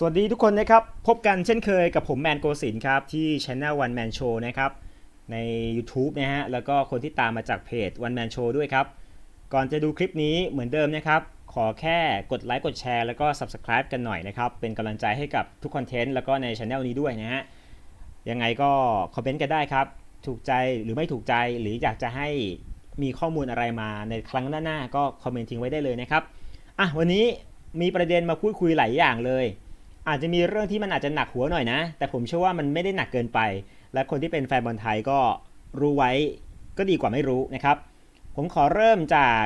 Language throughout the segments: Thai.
สวัสดีทุกคนนะครับ พบกันเช่นเคยกับผมแมนโกศินครับที่ Channel One Man Show นะครับใน YouTube นะฮะแล้วก็คนที่ตามมาจากเพจ One Man Show ด้วยครับ ก่อนจะดูคลิปนี้เหมือนเดิมนะครับ ขอแค่กดไลค์กดแชร์แล้วก็ Subscribe กันหน่อยนะครับ เป็นกำลังใจให้กับทุกคอนเทนต์แล้วก็ใน Channel นี้ด้วยนะฮะยังไงก็คอมเมนต์กันได้ครับ ถูกใจหรือไม่ถูกใจหรืออยากจะให้มีข้อมูลอะไรมาในครั้งหน้าๆก็คอมเมนต์ทิ้งไว้ได้เลยนะครับอะวันนี้มีประเด็นมาพูดคุยหลายอย่างเลย อาจจะมีเรื่องที่มันอาจจะหนักหัวหน่อยนะ แต่ผมเชื่อว่ามันไม่ได้หนักเกินไป และคนที่เป็นแฟนบอลไทยก็รู้ไว้ก็ดีกว่าไม่รู้นะครับ ผมขอเริ่มจาก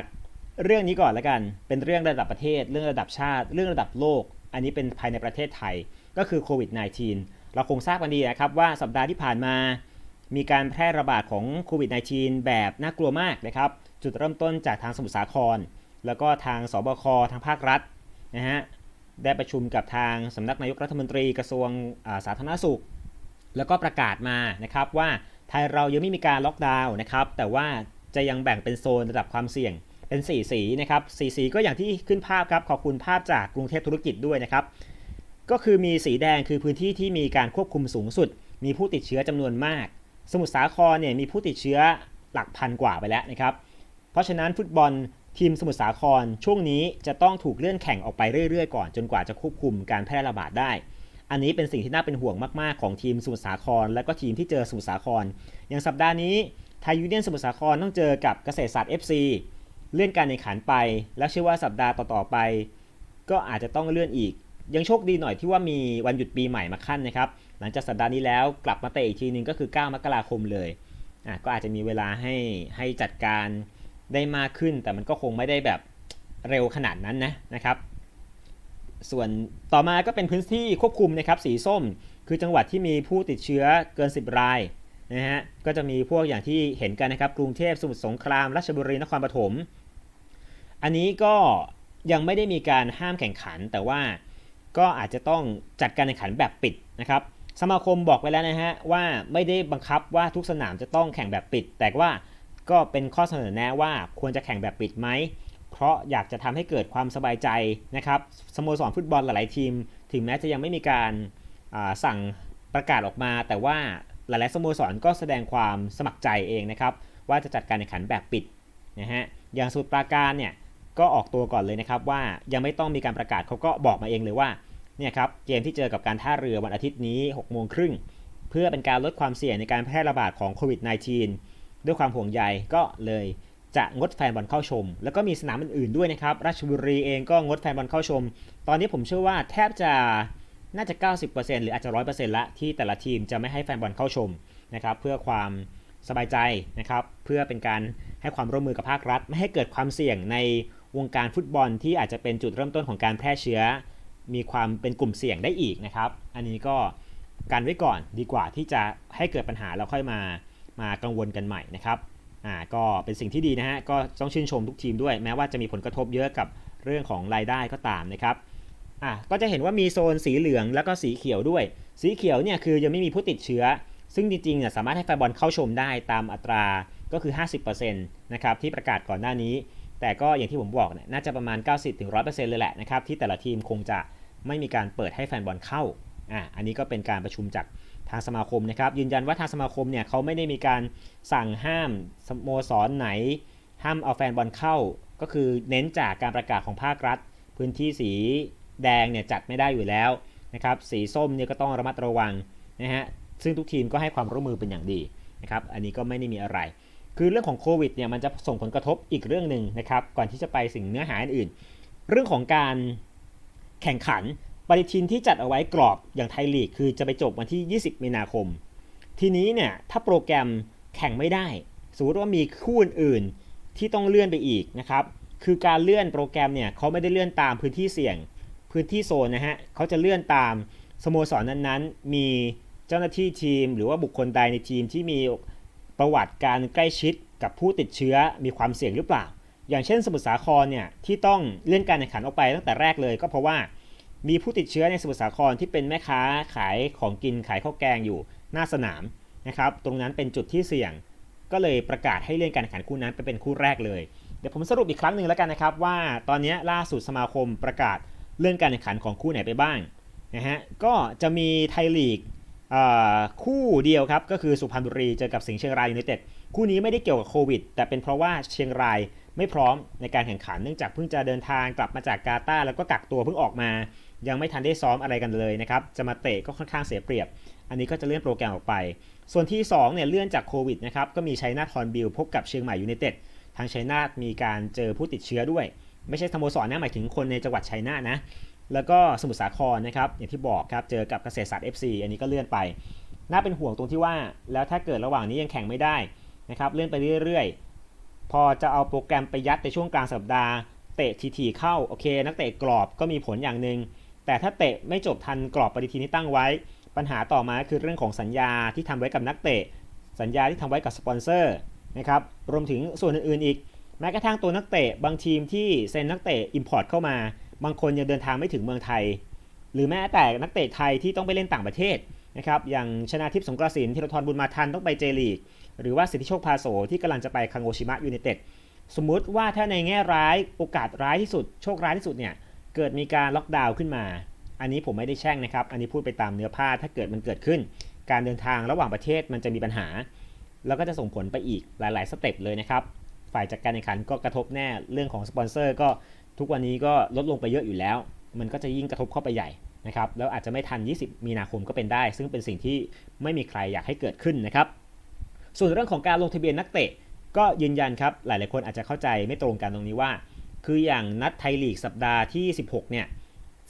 เรื่องนี้ก่อนล้วกัน เป็นเรื่องระดับประเทศ เรื่องระดับชาติ เรื่องระดับโลก อันนี้เป็นภายในประเทศไทย ก็คือโควิด -19 เราคงทราบกันดีนะครับว่าสัปดาห์ที่ผ่านมา มีการแพร่ระบาดของโควิด -19 แบบน่ากลัวมากนะครับ จุดเริ่มต้นจากทางสมุทรสาคร แล้วก็ทางสบค ทางภาครัฐนะฮะ ได้ประชุมกับทางสำนักนายกรัฐมนตรีกระทรวงสาธารณสุข แล้วก็ประกาศมานะครับว่าไทยเรายังไม่มีการล็อกดาวน์นะครับ แต่ว่าจะยังแบ่งเป็นโซนระดับความเสี่ยงเป็น 4 สีนะครับสีสีก็อย่างที่ขึ้นภาพครับขอบคุณภาพจากกรุงเทพธุรกิจด้วยนะครับ ก็คือมีสีแดงคือพื้นที่ที่มีการควบคุมสูงสุด มีผู้ติดเชื้อจำนวนมาก สมุทรสาครเนี่ยมีผู้ติดเชื้อหลักพันกว่าไปแล้วนะครับ เพราะฉะนั้นฟุตบอล ทีมสมุทรสาครช่วงนี้จะต้องถูกเลื่อนแข่งออกไปเรื่อยๆ ก่อนจนกว่าจะควบคุมการแพร่ระบาดได้ อันนี้เป็นสิ่งที่น่าเป็นห่วงมากๆ ของทีมสมุทรสาคร และก็ทีมที่เจอสมุทรสาคร อย่างสัปดาห์นี้ไทยยูเนียนสมุทรสาครต้องเจอกับเกษตรศาสตร์ FC เลื่อนการแข่งขันไป แล้วเชื่อว่าสัปดาห์ต่อๆไป ก็อาจจะต้องเลื่อนอีก ยังโชคดีหน่อยที่ว่ามีวันหยุดปีใหม่มาขั้นนะครับ หลังจากสัปดาห์นี้แล้วกลับมาเตะอีกทีนึงก็คือ 9 มกราคมเลยอะก็อาจจะมีเวลาให้ให้จัดการ ได้มากขึ้น แต่มันก็คงไม่ได้แบบเร็วขนาดนั้นนะนะครับ ส่วนต่อมาก็เป็นพื้นที่ควบคุมนะครับสีส้ม คือจังหวัดที่มีผู้ติดเชื้อเกิน 10 รายนะฮะก็จะมีพวกอย่างที่เห็นกันนะครับ กรุงเทพสมุทรสงครามราชบุรีนครปฐมอันนี้ก็ยังไม่ได้มีการห้ามแข่งขัน แต่ว่าก็อาจจะต้องจัดการแข่งขันแบบปิดนะครับสมาคมบอกไว้แล้วนะฮะว่าไม่ได้บังคับว่าทุกสนามจะต้องแข่งแบบปิด แต่ว่า ก็เป็นข้อเสนอแนะว่าควรจะแข่งแบบปิดไหม เพราะอยากจะทำให้เกิดความสบายใจนะครับสโมสรฟุตบอลหลาย ๆ ทีม ถึงแม้จะยังไม่มีการาสั่งประกาศออกมา แต่ว่าหลาย ๆ สโมสรก็แสดงความสมัครใจเองนะครับ ว่าจะจัดการแข่งขันแบบปิดนะฮะอย่างสมุทรปราการเนี่ยก็ออกตัวก่อนเลยนะครับว่ายังไม่ต้องมีการประกาศเขาก็บอกมาเองเลยว่าเนี่ยครับเกมที่เจอกับการท่าเรือวันอาทิตย์นี้6โมงครึ่งเพื่อเป็นการลดความเสี่ยงในการแพร่ระบาดของโควิด -19 ด้วยความห่วงใยก็เลยจะงดแฟนบอลเข้าชม แล้วก็มีสนามอื่นๆด้วยนะครับ ราชบุรีเองก็งดแฟนบอลเข้าชม ตอนนี้ผมเชื่อว่าแทบจะน่าจะ 90%หรืออาจจะ 100%ละที่แต่ละทีมจะไม่ให้แฟนบอลเข้าชมนะครับเพื่อความสบายใจนะครับเพื่อเป็นการให้ความร่วมมือกับภาครัฐ ไม่ให้เกิดความเสี่ยงในวงการฟุตบอลที่อาจจะเป็นจุดเริ่มต้นของการแพร่เชื้อ มีความเป็นกลุ่มเสี่ยงได้อีกนะครับ อันนี้ก็การไว้ก่อนดีกว่าที่จะให้เกิดปัญหาแล้วค่อยมา มากังวลกันใหม่นะครับอ่าก็เป็นสิ่งที่ดีนะฮะก็ต้องชื่นชมทุกทีมด้วย แม้ว่าจะมีผลกระทบเยอะกับเรื่องของรายได้ก็ตามนะครับอ่าก็จะเห็นว่ามีโซนสีเหลืองแล้วก็สีเขียวด้วย สีเขียวเนี่ยคือยังไม่มีผู้ติดเชื้อ ซึ่งจริงๆเนี่ยสามารถให้แฟนบอลเข้าชมได้ตามอัตราก็คือ 50%นะครับที่ประกาศก่อนหน้านี้ แต่ก็อย่างที่ผมบอกเนี่ยน่าจะประมาณ 90-100%เลยแหละนะครับที่แต่ละทีมคงจะไม่มีการเปิดให้แฟนบอลเข้า อ่าอันนี้ก็เป็นการประชุมจากทางสมาคมนะครับ ยืนยันว่าทางสมาคมเนี่ยเขาไม่ได้มีการสั่งห้ามสโมสรไหน ห้ามเอาแฟนบอลเข้า ก็คือเน้นจากการประกาศของภาครัฐ พื้นที่สีแดงเนี่ยจัดไม่ได้อยู่แล้วนะครับสีส้มเนี่ยก็ต้องระมัดระวังนะฮะซึ่งทุกทีมก็ให้ความร่วมมือเป็นอย่างดีนะครับอันนี้ก็ไม่ได้มีอะไร คือเรื่องของโควิดเนี่ยมันจะส่งผลกระทบอีกเรื่องหนึ่งนะครับก่อนที่จะไปสิ่งเนื้อหาอื่น เรื่องของการแข่งขัน ฏิทินที่จัดเอาไว้กรอบอย่างไทยลีกคือจะไปจบวันที่ 20 มีนาคม ทีนี้เนี่ยถ้าโปรแกรมแข่งไม่ได้ สมมติว่ามีคู่อื่นที่ต้องเลื่อนไปอีกนะครับ คือการเลื่อนโปรแกรมเนี่ยเขาไม่ได้เลื่อนตามพื้นที่เสี่ยง พื้นที่โซนนะฮะเขาจะเลื่อนตามสโมสรนั้นๆ มีเจ้าหน้าที่ทีม หรือว่าบุคคลใดในทีมที่มีประวัติการใกล้ชิดกับผู้ติดเชื้อมีความเสี่ยงหรือเปล่า อย่างเช่นสมุทรสาครเนี่ยที่ต้องเลื่อนการแข่งขันออกไปตั้งแต่แรกเลยก็เพราะว่า มีผู้ติดเชื้อในสมุทรสาครที่เป็นแม่ค้าขายของกินขายข้าวแกงอยู่หน้าสนามนะครับ ตรงนั้นเป็นจุดที่เสี่ยง ก็เลยประกาศให้เลื่อนการแข่งขันคู่นั้นไปเป็นคู่แรกเลย เดี๋ยวผมสรุปอีกครั้งหนึ่งแล้วกันนะครับว่าตอนนี้ล่าสุดสมาคมประกาศเลื่อนการแข่งขันของคู่ไหนไปบ้างนะฮะ ก็จะมีไทยลีกคู่เดียวครับก็คือสุพรรณบุรีเจอกับสิงห์เชียงรายยูไนเต็ดคู่นี้ไม่ได้เกี่ยวกับโควิด แต่เป็นเพราะว่าเชียงรายไม่พร้อมในการแข่งขันเนื่องจากเพิ่งจะเดินทางกลับมาจากกาตาร์แล้วก็กักตัวเพิ่งออกมา ยังไม่ทันได้ซ้อมอะไรกันเลยนะครับ จะมาเตะก็ค่อนข้างเสียเปรียบ อันนี้ก็จะเลื่อนโปรแกรมออกไป ส่วนที่2เนี่ยเลื่อนจากโควิดนะครับ ก็มีชัยนาทฮอนบิลพบกับเชียงใหม่ยูไนเต็ด ทางชัยนาทมีการเจอผู้ติดเชื้อด้วย ไม่ใช่สโมสรนะหมายถึงคนในจังหวัดชัยนาทนะ แล้วก็สมุทรสาครนะครับ อย่างที่บอกครับ เจอกับเกษตรศาสตร์ FC อันนี้ก็เลื่อนไป น่าเป็นห่วงตรงที่ว่า แล้วถ้าเกิดระหว่างนี้ยังแข่งไม่ได้นะครับ เลื่อนไปเรื่อยๆ พอจะเอาโปรแกรมไปยัดในช่วงกลางสัปดาห์ เตะทีๆเข้า โอเค นักเตะกรอบก็มีผลอย่างหนึ่ง แต่ถ้าเตะไม่จบทันกรอบปฏิทินที่ตั้งไว้ ปัญหาต่อมาคือเรื่องของสัญญาที่ทำไว้กับนักเตะ สัญญาที่ทำไว้กับสปอนเซอร์นะครับรวมถึงส่วนอื่นๆอีก แม้กระทั่งตัวนักเตะบางทีมที่เซ็นนักเตะอิมพอร์ตเข้ามา บางคนยังเดินทางไม่ถึงเมืองไทย หรือแม้แต่นักเตะไทยที่ต้องไปเล่นต่างประเทศนะครับอย่างชนาทิพย์สงกระสินธีรทรบุญมาทันต้องไปเจลีก หรือว่าสิทธิโชคพาโสที่กำลังจะไปคังโอชิมะยูไนเต็ดสมมุติว่าถ้าในแง่ร้ายโอกาสร้ายที่สุดโชคร้ายที่สุดเนี่ย เกิดมีการล็อกดาวน์ขึ้นมา อันนี้ผมไม่ได้แช่งนะครับ อันนี้พูดไปตามเนื้อผ้า ถ้าเกิดมันเกิดขึ้น การเดินทางระหว่างประเทศมันจะมีปัญหา แล้วก็จะส่งผลไปอีกหลาย ๆ สเต็ปเลยนะครับ ฝ่ายจัดการแข่งขันก็กระทบแน่ เรื่องของสปอนเซอร์ก็ทุกวันนี้ก็ลดลงไปเยอะอยู่แล้ว มันก็จะยิ่งกระทบเข้าไปใหญ่นะครับ แล้วอาจจะไม่ทัน 20 มีนาคมก็เป็นได้ ซึ่งเป็นสิ่งที่ไม่มีใครอยากให้เกิดขึ้นนะครับ ส่วนเรื่องของการลงทะเบียนนักเตะ ก็ยืนยันครับ หลาย ๆ คนอาจจะเข้าใจไม่ตรงกันตรงนี้ว่า คืออย่างนัดไทยลีกสัปดาห์ที่ 16 เนี่ย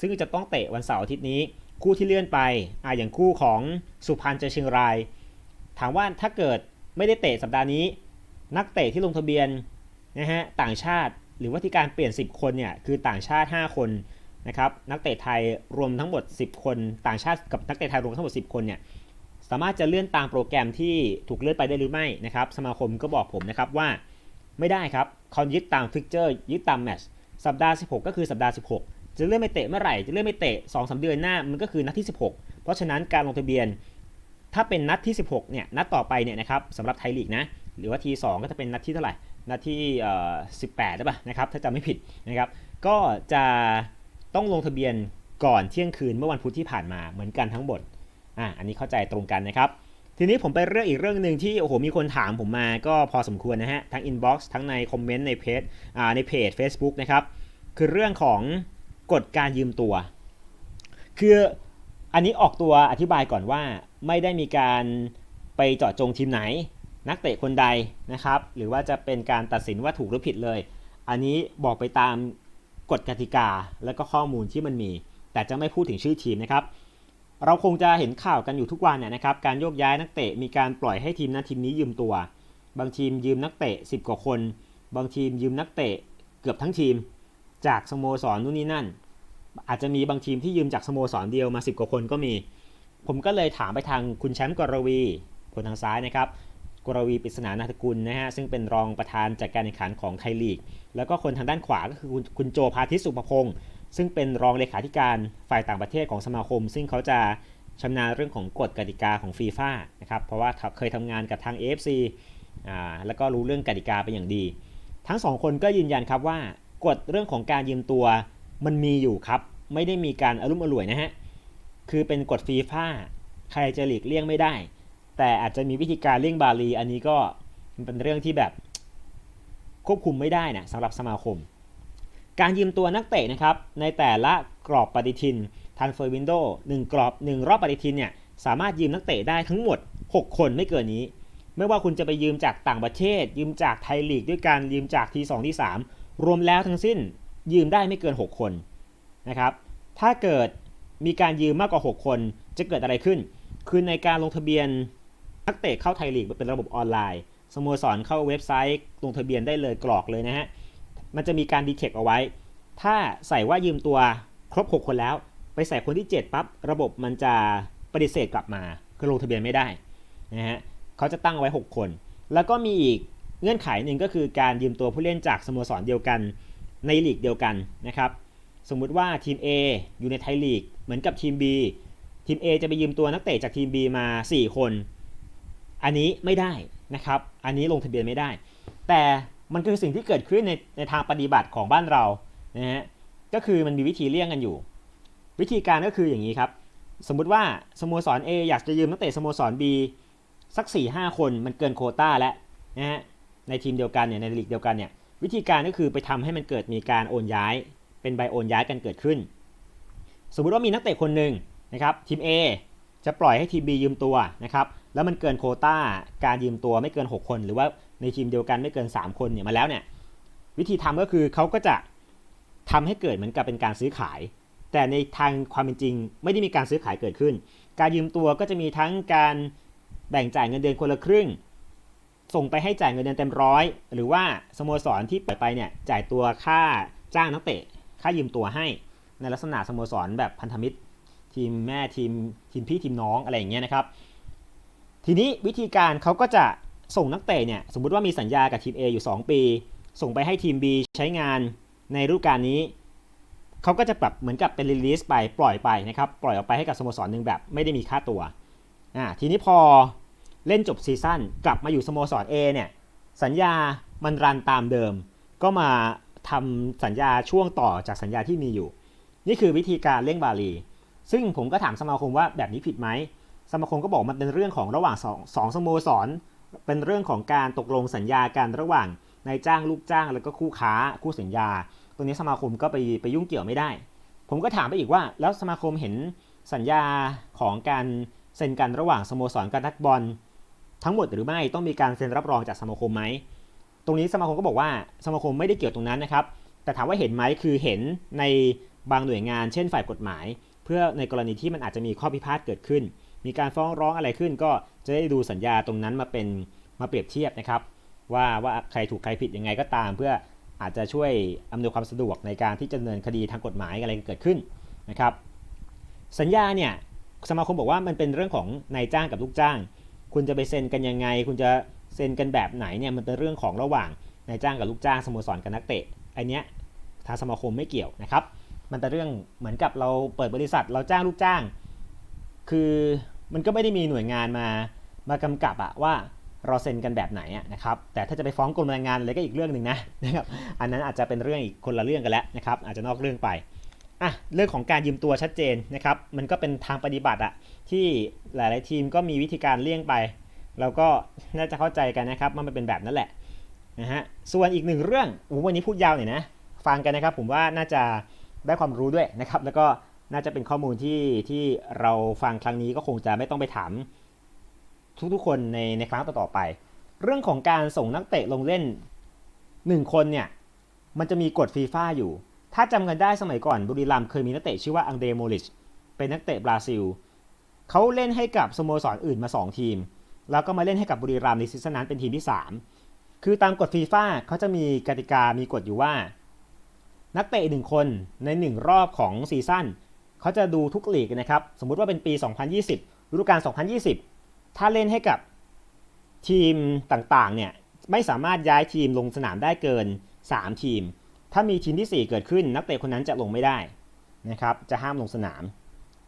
ซึ่งจะต้องเตะวันเสาร์อาทิตย์นี้ คู่ที่เลื่อนไปอ่าอย่างคู่ของสุพรรณเจอเชียงราย ถามว่าถ้าเกิดไม่ได้เตะสัปดาห์นี้ นักเตะที่ลงทะเบียนนะฮะต่างชาติหรือว่าที่การเปลี่ยน 10 คนเนี่ยคือต่างชาติ 5 คนนะครับนักเตะไทยรวมทั้งหมด 10 คน ต่างชาติกับนักเตะไทยรวมทั้งหมด 10 คนเนี่ยสามารถจะเลื่อนตามโปรแกรมที่ถูกเลื่อนไปได้หรือไม่นะครับสมาคมก็บอกผมนะครับว่า ไม่ได้ครับเขายึดตามฟิกเจอร์ยึดตามแมช์สัปดาห์ 16 ก็คือสัปดาห์ 16 จะเลื่อนไม่เตะเมื่อไหร่ จะเลื่อนไม่เตะ2-3สเดือนหน้ามันก็คือนัดที่ 16 เพราะฉะนั้นการลงทะเบียน ถ้าเป็นนัดที่ 16 เนี่ยนัดต่อไปเนี่ยนะครับสำหรับไทยลีกนะหรือว่าที2ก็จะเป็นนัดที่เท่าไหร่นัดที่เอ่อ18หรือเปล่านะครับถ้าจำไม่ผิดนะครับก็จะต้องลงทะเบียนก่อนเที่ยงคืนเมื่อวันพุธที่ผ่านมาเหมือนกันทั้งหมดอะอันนี้เข้าใจตรงกันนะครับ ทีนี้ผมไปเรื่องอีกเรื่องหนึ่งที่โอ้โหมีคนถามผมมาก็พอสมควรนะฮะ ทั้งอินบ็อกซ์ทั้งในคอมเมนต์ในเพจอ่าในเพจ Facebook นะครับ คือเรื่องของกฎการยืมตัว คืออันนี้ออกตัวอธิบายก่อนว่าไม่ได้มีการไปเจาะจงทีมไหน นักเตะคนใดนะครับ หรือว่าจะเป็นการตัดสินว่าถูกหรือผิดเลย อันนี้บอกไปตามกฎกติกาและก็ข้อมูลที่มันมี แต่จะไม่พูดถึงชื่อทีมนะครับ เราคงจะเห็นข่าวกันอยู่ทุกวันเนี่ยนะครับ การโยกย้ายนักเตะมีการปล่อยให้ทีมนั้นทีมนี้ยืมตัว บางทีมยืมนักเตะ 10 กว่าคน บางทีมยืมนักเตะเกือบทั้งทีม จากสโมสรนู่นนี่นั่น อาจจะมีบางทีมที่ยืมจากสโมสรเดียวมา 10 กว่าคนก็มี ผมก็เลยถามไปทางคุณแชมป์กรวี คนทางซ้ายนะครับกรวีปริศนานาถกุลนะฮะซึ่งเป็นรองประธานจัดการแข่งขันของไทยลีก แล้วก็คนทางด้านขวาก็คือคุณคุณโจพาทิตสุภพงศ์ ซึ่งเป็นรองเลขาธิการฝ่ายต่างประเทศของสมาคม ซึ่งเขาจะชำนาญเรื่องของกฎกติกาของฟีฟ่านะครับเพราะว่าเคยทำงานกับทาง AFC อ่าแล้วก็รู้เรื่องกติกาเป็นอย่างดี ทั้งสองคนก็ยืนยันครับว่ากฎเรื่องของการยืมตัวมันมีอยู่ครับ ไม่ได้มีการอารมณ์อร่วยนะฮะคือเป็นกฎฟีฟ่าใครจะหลีกเลี่ยงไม่ได้ แต่อาจจะมีวิธีการเลี่ยงบาลี อันนี้ก็เป็นเรื่องที่แบบควบคุมไม่ได้นะสำหรับสมาคม การยืมตัวนักเตะนะครับในแต่ละกรอบปฏิทินทันเฟอร์วินโดหนึ่งกรอบ1รอบปฏิทินเนี่ยสามารถยืมนักเตะได้ทั้งหมด 6 คนไม่เกินนี้ ไม่ว่าคุณจะไปยืมจากต่างประเทศ ยืมจากไทยลีกด้วยการยืมจากทีสองที่3รวมแล้วทั้งสิ้นยืมได้ไม่เกิน 6 คนนะครับถ้าเกิดมีการยืมมากกว่า 6 คนจะเกิดอะไรขึ้น คือในการลงทะเบียนนักเตะเข้าไทยลีกเป็นระบบออนไลน์สโมสรเข้าเว็บไซต์ลงทะเบียนได้เลยกรอกเลยนะฮะ มันจะมีการดีเทคเอาไว้ ถ้าใส่ว่ายืมตัวครบ 6 คนแล้ว ไปใส่คนที่ 7ปั๊บระบบมันจะปฏิเสธกลับมาคือลงทะเบียนไม่ได้นะฮะเขาจะตั้งไว้ 6 คน แล้วก็มีอีกเงื่อนไขหนึ่งก็คือการยืมตัวผู้เล่นจากสโมสรเดียวกันในลีกเดียวกันนะครับสมมุติว่าทีม A อยู่ในไทยลีกเหมือนกับทีม B ทีม A จะไปยืมตัวนักเตะจากทีม B มา 4 คน อันนี้ไม่ได้นะครับ อันนี้ลงทะเบียนไม่ได้ แต่ มันคือสิ่งที่เกิดขึ้นในในทางปฏิบัติของบ้านเรานะฮะก็คือมันมีวิธีเลี่ยงกันอยู่ วิธีการก็คืออย่างนี้ครับ สมมุติว่าสโมสร A อยากจะยืมนักเตะสโมสร B สัก4 5คนมันเกินโคต้าแล้วนะฮะในทีมเดียวกันเนี่ยในลีกเดียวกันเนี่ยวิธีการก็คือไปทำให้มันเกิดมีการโอนย้าย เป็นใบโอนย้ายกันเกิดขึ้น สมมุติว่ามีนักเตะคนหนึ่งนะครับทีม A จะปล่อยให้ทีม B ยืมตัวนะครับแล้วมันเกินโคต้าการยืมตัวไม่เกิน 6 คน หรือว่า ในทีมเดียวกันไม่เกิน 3 คนเนี่ยมาแล้วเนี่ยวิธีทำก็คือเขาก็จะทำให้เกิดเหมือนกับเป็นการซื้อขาย แต่ในทางความเป็นจริง ไม่ได้มีการซื้อขายเกิดขึ้น การยืมตัวก็จะมีทั้งการแบ่งจ่ายเงินเดือนคนละครึ่ง ส่งไปให้จ่ายเงินเดือนเต็มร้อยหรือว่าสโมสรที่ปล่อยไปเนี่ยจ่ายตัวค่าจ้างนักเตะ ค่ายืมตัวให้ในลักษณะสโมสรแบบพันธมิตร ทีมแม่ทีมทีมพี่ทีมน้องอะไรอย่างเงี้ยนะครับ ทีนี้วิธีการเขาก็จะ ส่งนักเตะเนี่ยสมมติว่ามีสัญญากับทีม A อยู่ 2 ปี ส่งไปให้ทีม B ใช้งานในฤดูกาลนี้ เขาก็จะแบบเหมือนกับเป็นรีลีสไปปล่อยไปนะครับ ปล่อยออกไปให้กับสโมสรหนึ่งแบบไม่ได้มีค่าตัวอ่าทีนี้พอเล่นจบซีซั่นกลับมาอยู่สโมสร A เนี่ยสัญญามันรันตามเดิม ก็มาทำสัญญาช่วงต่อจากสัญญาที่มีอยู่ นี่คือวิธีการเร่งบาลี ซึ่งผมก็ถามสมาคมว่าแบบนี้ผิดไหมสมาคมก็บอกมันเป็นเรื่องของระหว่างสองสองสโมสร เป็นเรื่องของการตกลงสัญญากันระหว่างนายจ้างลูกจ้างแล้วก็คู่ค้าคู่สัญญา ตรงนี้สมาคมก็ไปไปยุ่งเกี่ยวไม่ได้ ผมก็ถามไปอีกว่า แล้วสมาคมเห็นสัญญาของการเซ็นกันระหว่างสโมสรกับนักบอลทั้งหมดหรือไม่ต้องมีการเซ็นรับรองจากสมาคมไหมตรงนี้สมาคมก็บอกว่าสมาคมไม่ได้เกี่ยวตรงนั้นนะครับ แต่ถามว่าเห็นไหมคือเห็นในบางหน่วยงานเช่นฝ่ายกฎหมาย เพื่อในกรณีที่มันอาจจะมีข้อพิพาทเกิดขึ้น มีการฟ้องร้องอะไรขึ้น ก็จะได้ดูสัญญาตรงนั้นมาเป็นมาเปรียบเทียบนะครับ ว่าว่าใครถูกใครผิดยังไงก็ตาม เพื่ออาจจะช่วยอำนวยความสะดวกในการที่จะดำเนินคดีทางกฎหมายอะไรเกิดขึ้นนะครับ สัญญาเนี่ยสมาคมบอกว่ามันเป็นเรื่องของนายจ้างกับลูกจ้าง คุณจะไปเซ็นกันยังไง คุณจะเซ็นกันแบบไหนเนี่ยมันเป็นเรื่องของระหว่างนายจ้างกับลูกจ้างสโมสรกับนักเตะอันเนี้ยทางสมาคมไม่เกี่ยวนะครับ มันเป็นเรื่องเหมือนกับเราเปิดบริษัทเราจ้างลูกจ้าง คือ มันก็ไม่ได้มีหน่วยงานมามากำกับอะว่าเราเซ็นกันแบบไหนอะนะครับ แต่ถ้าจะไปฟ้องกรมแรงงานอะไรก็อีกเรื่องหนึ่งนะนะครับ อันนั้นอาจจะเป็นเรื่องอีกคนละเรื่องกันแล้วนะครับ อาจจะนอกเรื่องไป อะ เรื่องของการยืมตัวชัดเจนนะครับ มันก็เป็นทางปฏิบัติอะที่หลาย ๆ ทีมก็มีวิธีการเลี่ยงไป เราก็น่าจะเข้าใจกันนะครับว่ามันเป็นแบบนั้นแหละนะฮะ ส่วนอีกหนึ่งเรื่องโอ้โหวันนี้พูดยาวหน่อยนะ ฟังกันนะครับ ผมว่าน่าจะได้ความรู้ด้วยนะครับ แล้วก็ น่าจะเป็นข้อมูลที่ที่เราฟังครั้งนี้ก็คงจะไม่ต้องไปถาม ทุกๆคนในในครั้งต่อๆไป เรื่องของการส่งนักเตะลงเล่น 1 คนเนี่ย มันจะมีกฎฟีฟ่าอยู่ ถ้าจำกันได้สมัยก่อนบุรีรัมเคยมีนักเตะชื่อว่าอังเดรโมลิชเป็นนักเตะบราซิลเขาเล่นให้กับสโมสรอื่นมา 2 ทีม แล้วก็มาเล่นให้กับบุรีรัมในซีซั่นนั้นเป็นทีมที่ 3 คือตามกฎฟีฟ่าเขาจะมีกติกามีกฎอยู่ว่า นักเตะหนึ่งคนใน 1 รอบของซีซั่น เขาจะดูทุกลีกนะครับ สมมุติว่าเป็นปี 2020ฤดูกาล2020 ถ้าเล่นให้กับทีมต่างๆ เนี่ยไม่สามารถย้ายทีมลงสนามได้เกิน 3 ทีม ถ้ามีทีมที่ 4 เกิดขึ้น นักเตะคนนั้นจะลงไม่ได้นะครับจะห้ามลงสนาม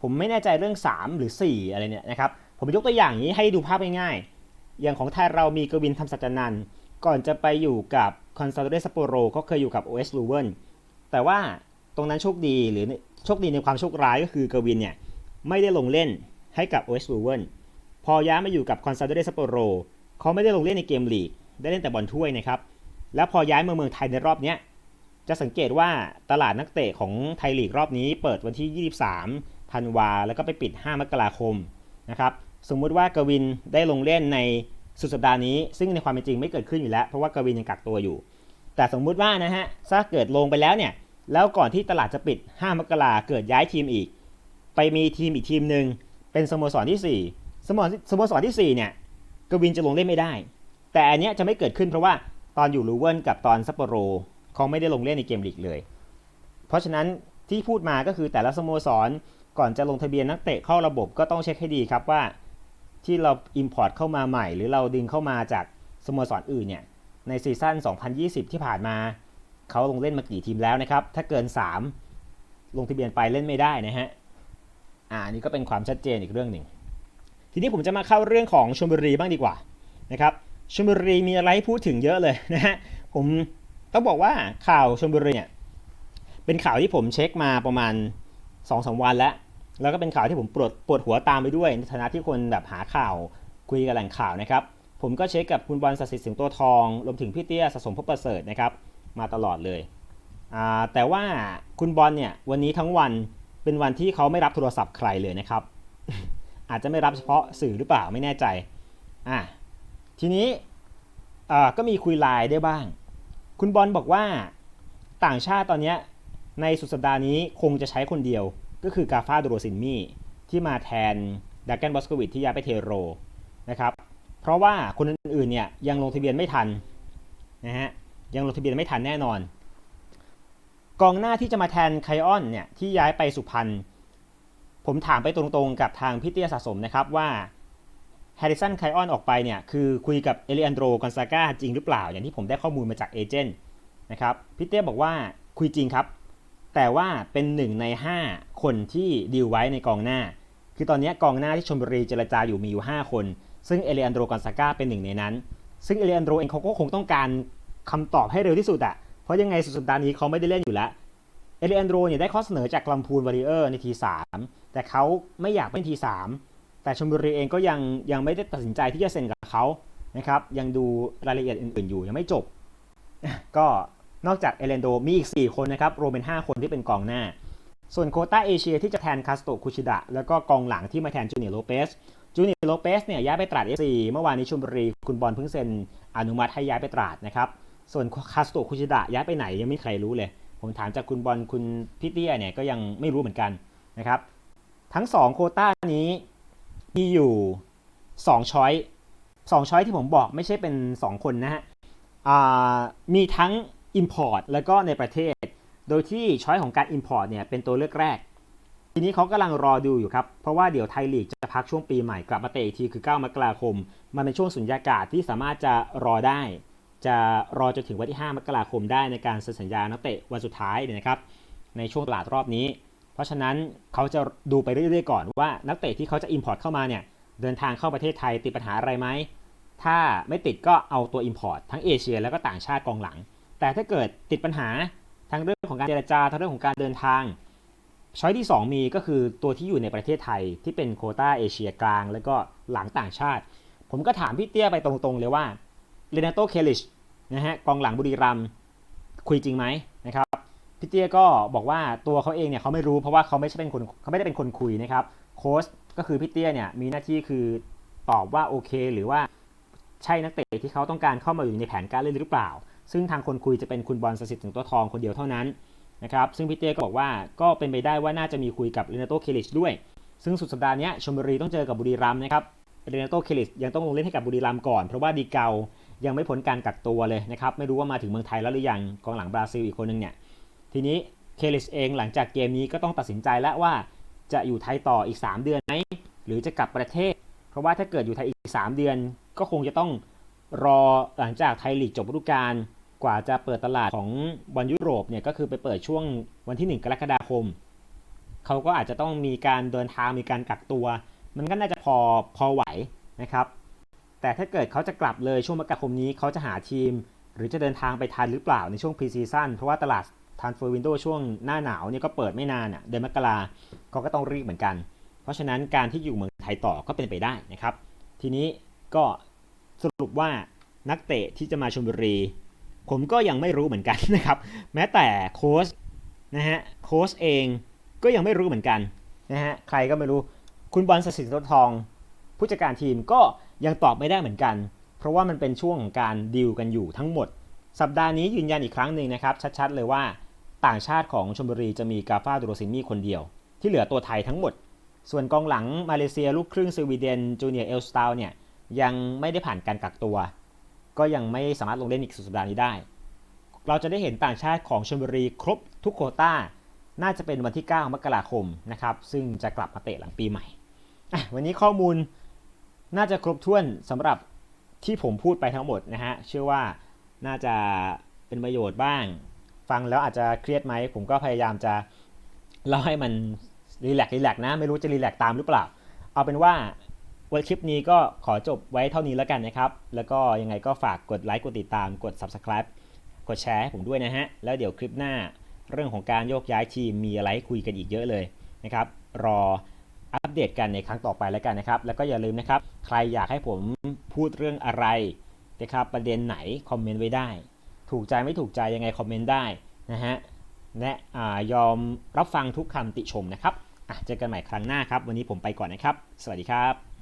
ผมไม่แน่ใจเรื่อง 3 หรือ 4 อะไรเนี่ยนะครับผมยกตัวอย่างนี้ให้ดูภาพง่ายๆ อย่างของไทยเรามีกวินทำสัจนันท์ก่อนจะไปอยู่กับคอนซาโดเรสโปโรเขาเคยอยู่กับ OS l u v e n แต่ว่าตรงนั้นโชคดีหรือ โชคดีในความโชคร้ายก็คือกวินเนี่ยไม่ได้ลงเล่นให้กับ OS l u v e n พอย้ายมาอยู่กับคอนซาโดเรสโปโรเขาไม่ได้ลงเล่นในเกมลีก ได้เล่นแต่บอลถ้วยนะครับ แล้วพอย้ายมาเมืองไทยในรอบนี้จะสังเกตว่าตลาดนักเตะของไทยลีกรอบนี้ เปิดวันที่ 23 ธันวา แล้วก็ไปปิด 5 มกราคมนะครับ สมมุติว่ากวินได้ลงเล่นในสุดสัปดาห์นี้ ซึ่งในความเป็นจริงไม่เกิดขึ้นอยู่แล้ว เพราะว่ากวินยังกักตัวอยู่ แต่สมมุติว่านะฮะ ถ้าเกิดลงไปแล้วเนี่ย แล้วก่อนที่ตลาดจะปิด 5 มกราเกิดย้ายทีมอีก ไปมีทีมอีกทีมหนึ่งเป็นสโมสรที่ 4 สโมสรสโมสรที่4เนี่ยกวินจะลงเล่นไม่ได้ แต่อันเนี้ยจะไม่เกิดขึ้นเพราะว่าตอนอยู่ลูเวิลกับตอนซัปโปโรเขาไม่ได้ลงเล่นในเกมลีกเลย เพราะฉะนั้นที่พูดมาก็คือแต่ละสโมสรก่อนจะลงทะเบียนนักเตะเข้าระบบก็ต้องเช็คให้ดีครับว่า ที่เรา Import เข้ามาใหม่ หรือเราดึงเข้ามาจากสโมสรอื่นเนี่ยในซีซั่น 2020 ที่ผ่านมา เขาลงเล่นมากี่ทีมแล้วนะครับ ถ้าเกิน 3 ลงทะเบียนไปเล่นไม่ได้นะฮะ อ่านี่ก็เป็นความชัดเจนอีกเรื่องหนึ่ง ทีนี้ผมจะมาเข้าเรื่องของชลบุรีบ้างดีกว่านะครับชลบุรีมีอะไรให้พูดถึงเยอะเลยนะฮะ ผมต้องบอกว่าข่าวชลบุรีเนี่ยเป็นข่าวที่ผมเช็คมาประมาณสองสามวันแล้ว แล้วก็เป็นข่าวที่ผมปวดปวดหัวตามไปด้วยในฐานะที่คนแบบหาข่าวคุยกับแหล่งข่าวนะครับ ผมก็เช็คกับคุณบอลสศิสิงห์ตัวทอง รวมถึงพี่เตี้ยสะสมพบประเสริฐนะครับ มาตลอดเลยแต่ว่าคุณบอลเนี่ยวันนี้ทั้งวันเป็นวันที่เขาไม่รับโทรศัพท์ใครเลยนะครับ อาจจะไม่รับเฉพาะสื่อหรือเปล่าไม่แน่ใจอะทีนี้ก็มีคุยไลน์ได้บ้าง คุณบอลบอกว่าต่างชาติตอนนี้ในสุดสัปดาห์นี้คงจะใช้คนเดียวก็คือกาฟาโดโรซินมี่ที่มาแทนดักแกนบอสโควิดที่ย้ายไปเทโรนะครับ เพราะว่าคนอื่นๆเนี่ยยังลงทะเบียนไม่ทันนะฮะ ยังลงทะเบียนไม่ทันแน่นอน กองหน้าที่จะมาแทนไคออนเนี่ยที่ย้ายไปสุพรรณผมถามไปตรงๆกับทางพี่เตียสะสมนะครับว่าแฮร์ริสันไคออนออกไปเนี่ยคือคุยกับเอลิอันโดรกอนซาก้าจริงหรือเปล่า อย่างที่ผมได้ข้อมูลมาจากเอเจนต์นะครับพี่เตียบอกว่าคุยจริงครับ แต่ว่าเป็นหนึ่งใน 5 คนที่ดีลไว้ในกองหน้า คือตอนนี้กองหน้าที่ชมบุรีเจรจาอยู่มีอยู่ 5 คน ซึ่งเอเลอันโดรกอนซาก้าเป็นหนึ่งในนั้น ซึ่งเอเลอันโดรเองเขาก็คงต้องการ คำตอบให้เร็วที่สุดอะเพราะยังไงสุดสัปดาห์นี้เขาไม่ได้เล่นอยู่แล้ว เอเลนโดรเนี่ยได้ข้อเสนอจากลำพูนวอริเออร์ในทีสามแต่เขาไม่อยากเป็นทีสามแต่ชมบุรีเองก็ยังยังไม่ได้ตัดสินใจที่จะเซ็นกับเขานะครับ ยังดูรายละเอียดอื่นๆอยู่ยังไม่จบ ก็นอกจากเอเลนโดมีอีก 4 คนนะครับ รวมเป็น 5 คนที่เป็นกองหน้า ส่วนโคต้าเอเชียที่จะแทนคาสโตคุชิดะ แล้วก็กองหลังที่มาแทนจูเนียโลเปสจูเนียโลเปสเนี่ยย้ายไปตราดเอซีเมื่อวานนี้ชมบุรีคุณบอลเพิ่งเซ็นอนุมัติให้ย้ายไปตราดนะครับ ส่วนคาสโตคุชิดะย้ายไปไหนยังไม่ใครรู้เลย ผมถามจากคุณบอลคุณพี่เตี้ยเนี่ยก็ยังไม่รู้เหมือนกันนะครับ ทั้ง 2 โคต้านี้มีอยู่2ช้อยสองช้อยที่ผมบอกไม่ใช่เป็น 2 คนนะฮะมีทั้ง Import แล้วก็ในประเทศ โดยที่ช้อยของการ Import เนี่ยเป็นตัวเลือกแรก ทีนี้เขากำลังรอดูอยู่ครับ เพราะว่าเดี๋ยวไทยลีกจะพักช่วงปีใหม่กลับมาเตะอีกทีคือ 9 มกราคม มันเป็นช่วงสุญญากาศที่สามารถจะรอได้ จะรอจนถึงวันที่ 5 มกราคมได้ในการเซ็นสัญญานักเตะวันสุดท้ายเนี่ยนะครับในช่วงตลาดรอบนี้ เพราะฉะนั้นเขาจะดูไปเรื่อยๆก่อนว่านักเตะที่เขาจะ Import เข้ามาเนี่ยเดินทางเข้าประเทศไทยติดปัญหาอะไรไหมถ้าไม่ติดก็เอาตัว Import ทั้งเอเชีย แล้วก็ต่างชาติกองหลัง แต่ถ้าเกิดติดปัญหาทั้งเรื่องของการเจรจาทั้งเรื่องของการเดินทางช้อยที่ 2 มีก็คือตัวที่อยู่ในประเทศไทยที่เป็นโคต้าเอเชียกลาง แล้วก็หลังต่างชาติ ผมก็ถามพี่เตี้ยไปตรงๆเลยว่าเรนาโตเคลิช นะฮะกองหลังบุรีรัมคุยจริงไหมนะครับพี่เตี้ยก็บอกว่าตัวเขาเองเนี่ยเขาไม่รู้เพราะว่าเขาไม่ใช่เป็นคนเขาไม่ได้เป็นคนคุยนะครับโค้ชก็คือพี่เตี้ยเนี่ยมีหน้าที่คือตอบว่าโอเค หรือว่าใช่นักเตะที่เขาต้องการเข้ามาอยู่ในแผนการเล่นหรือเปล่า ซึ่งทางคนคุยจะเป็นคุณบอลสสิทธิ์ถึงตัวทองคนเดียวเท่านั้นนะครับซึ่งพี่เต้ก็บอกว่าก็เป็นไปได้ว่าน่าจะมีคุยกับเรนโตเคลิชด้วย ซึ่งสุดสัปดาห์นี้ชลบุรีต้องเจอกับบุรีรัมนะครับเรนโตเคลิชยังต้องลงเล่นให้กับบุรีรัมก่อน เพราะว่าดีเกา ยังไม่พ้นการกักตัวเลยนะครับ ไม่รู้ว่ามาถึงเมืองไทยแล้วหรือยังกองหลังบราซิลอีกคนนึงเนี่ย ทีนี้เคลิชเองหลังจากเกมนี้ก็ต้องตัดสินใจแล้วว่าจะอยู่ไทยต่ออีก 3 เดือนไหมหรือจะกลับประเทศ เพราะว่าถ้าเกิดอยู่ไทยอีก 3 เดือน ก็คงจะต้องรอหลังจากไทยลีกจบฤดูกาลกว่าจะเปิดตลาดของบอลยุโรปเนี่ยก็คือไปเปิดช่วงวันที่ 1 กรกฎาคม เขาก็อาจจะต้องมีการเดินทางมีการกักตัว มันก็น่าจะพอพอไหวนะครับ แต่ถ้าเกิดเขาจะกลับเลยช่วงมกราคมนี้เขาจะหาทีม หรือจะเดินทางไปทันหรือเปล่าในช่วงพรีซีซั่นเพราะว่าตลาดทานเฟอร์วินโดช่วงหน้าหนาวเนี่ยก็เปิดไม่นานอะเดือนมกราเขาก็ต้องรีบเหมือนกัน เพราะฉะนั้นการที่อยู่เมืองไทยต่อก็เป็นไปได้นะครับ ทีนี้ก็สรุปว่านักเตะที่จะมาชลบุรี ผมก็ยังไม่รู้เหมือนกันนะครับ แม้แต่โค้ชนะฮะโค้ชเองก็ยังไม่รู้เหมือนกันนะฮะใครก็ไม่รู้คุณบอลสศิษฐ์ทอง ผู้จัดการทีมก็ ยังตอบไม่ได้เหมือนกัน เพราะว่ามันเป็นช่วงของการดีลกันอยู่ทั้งหมด สัปดาห์นี้ยืนยันอีกครั้งหนึ่งนะครับชัดๆเลยว่าต่างชาติของชลบุรีจะมีกาฟาดูโรซิมี่คนเดียว ที่เหลือตัวไทยทั้งหมด ส่วนกองหลังมาเลเซียลูกครึ่งสวีเดนจูเนียร์เอลสตาเนี่ยยังไม่ได้ผ่านการกักตัว ก็ยังไม่สามารถลงเล่นอีกสุดสัปดาห์นี้ได้ เราจะได้เห็นต่างชาติของชลบุรีครบทุกโคต้า น่าจะเป็นวันที่ 9 มกราคมนะครับซึ่งจะกลับมาเตะหลังปีใหม่วันนี้ข้อมูล น่าจะครบถ้วนสำหรับที่ผมพูดไปทั้งหมดนะฮะเชื่อว่าน่าจะเป็นประโยชน์บ้าง ฟังแล้วอาจจะเครียดไหมผมก็พยายามจะเล่าให้มันรีแลกซ์รีแลกซ์นะ ไม่รู้จะรีแลกซ์ตามหรือเปล่า เอาเป็นว่าวันคลิปนี้ก็ขอจบไว้เท่านี้แล้วกันนะครับ แล้วก็ยังไงก็ฝากกดไลค์กดติดตามกด Subscribe กดแชร์ให้ผมด้วยนะฮะ แล้วเดี๋ยวคลิปหน้าเรื่องของการโยกย้ายทีมมีอะไรให้คุยกันอีกเยอะเลยนะครับ รอ อัปเดตกันในครั้งต่อไปแล้วกันนะครับ แล้วก็อย่าลืมนะครับ ใครอยากให้ผมพูดเรื่องอะไรนะครับประเด็นไหนคอมเมนต์ไว้ได้ ถูกใจไม่ถูกใจยังไงคอมเมนต์ได้นะฮะและอายอมรับฟังทุกคำติชมนะครับอะเจอกันใหม่ครั้งหน้าครับ วันนี้ผมไปก่อนนะครับ สวัสดีครับ